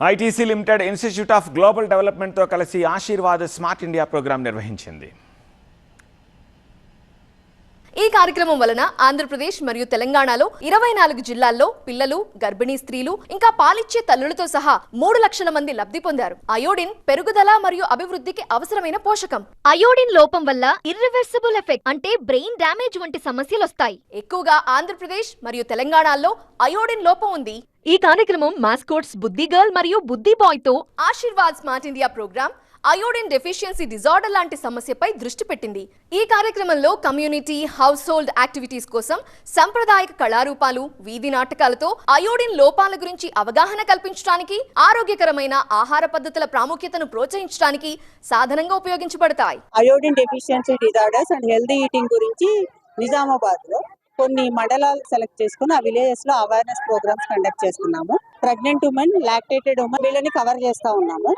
ITC limited institute of global డెవలప్మెంట్తో కలిసి Aashirvaad smart India programme నిర్వహించింది. ఈ కార్యక్రమం వలన ఆంధ్రప్రదేశ్ మరియు తెలంగాణలో ఇరవై నాలుగు జిల్లాల్లో పిల్లలు గర్భిణీ స్త్రీలు ఇంకా పాలిచ్చే తల్లులతో సహా మూడు లక్షల మంది లబ్ధి పొందారు. అయోడిన్ పెరుగుదల మరియు అభివృద్ధికి అవసరమైన పోషకం. అయోడిన్ లోపం వల్ల ఇర్రివర్సిబుల్ ఎఫెక్ట్ అంటే బ్రెయిన్ డ్యామేజ్ వంటి సమస్యలు వస్తాయి ఎక్కువగా ఆంధ్రప్రదేశ్ మరియు తెలంగాణలో అయోడిన్ లోపం ఉంది. ఈ కార్యక్రమం మాస్కోట్స్ బుద్ధి గర్ల్ మరియు బుద్ధి బాయ్తో Aashirvaad smart India programme iodine deficiency disorder లాంటి సమస్యపై దృష్టి పెట్టింది. ఈ కార్యక్రమంలో కమ్యూనిటీ హౌస్ హోల్డ్ యాక్టివిటీస్ కోసం సంప్రదాయక కళారూపాలు వీధి నాటకాలతో అయోడిన్ లోపాల గురించి అవగాహన కల్పించడానికి ఆరోగ్యకరమైన ఆహార పద్ధతుల ప్రాముఖ్యతను ప్రోత్సహించడానికి సాధనంగా ఉపయోగించబడతాయి. Iodine deficiency disorders and healthy eating గురించి నిజామాబాద్లో కొన్ని మండలాలు సెలెక్ట్ చేసుకుని ఆ విలేజెస్లో అవేర్నెస్ ప్రోగ్రామ్స్ కండక్ట్ చేస్తున్నాము ప్రెగ్నెంట్ ఉమెన్ లాక్టేటెడ్ ఉమెన్ వీళ్ళని కవర్ చేస్తా ఉన్నాము.